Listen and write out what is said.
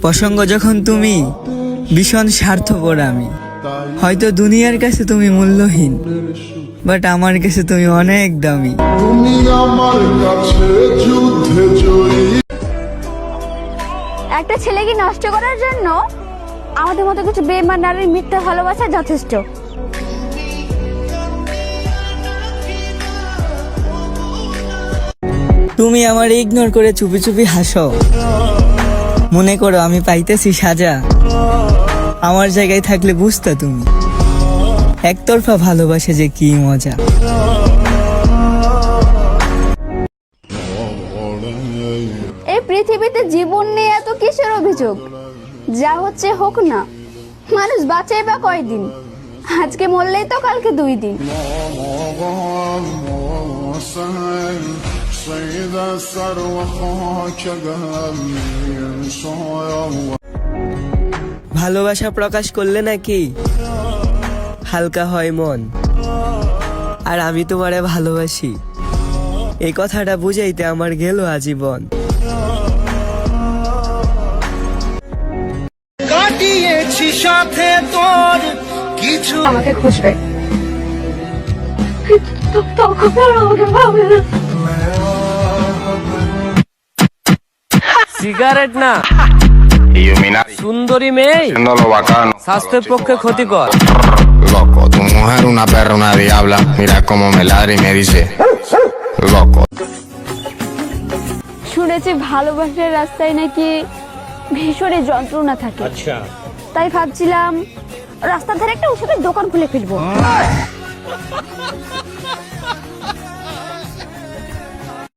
প্রসঙ্গ যখন তুমি ভীষণ স্বার্থপর আমি হয়তো দুনিয়ার কাছে তুমি মূল্যহীন বাট আমার কাছে তুমি অনেক দামি। একটা ছেলেকে নষ্ট করার জন্য আমাদের মতো কিছু বেমান নারীর মিথ্যা ভালোবাসা যথেষ্ট। তুমি আমার ইগনোর করে চুপি চুপি হাসো। মনে করো আমি পাইতেছি সাজা। আমার জায়গায় থাকলে বুঝতা তুমি। একতরফা ভালোবাসা যে কি মজা। এই পৃথিবীতে জীবন নিয়ে এত কিসের অভিযোগ? যা হচ্ছে হোক না। মানুষ বাঁচে বা কয়দিন? আজকে মরলেই তো কালকে দুই দিন। سيد الثروة خاك ভালোবাসা প্রকাশ করলে নাকি হালকা হয় মন আর আমি তোমারে ভালোবাসি এই কথাটা বুঝাইতে আমার গেল আজীবন কাটিয়েছি সাথে তোর কিছু আমাকে খুঁজবে সিগারেট না। সুন্দরী মেয়ে. স্বাস্থ্যের পক্ষে ক্ষতিকর। Loco, tu mujer una perra, una diabla. Mira cómo me ladra y me dice, loco. শুনেছি ভালোবাসার রাস্তায় নাকি ভীষণই যন্ত্রণা থাকে। আচ্ছা। তাই ভাবছিলাম রাস্তার ধারে একটা ওষুধের দোকান খুলে ফেলব।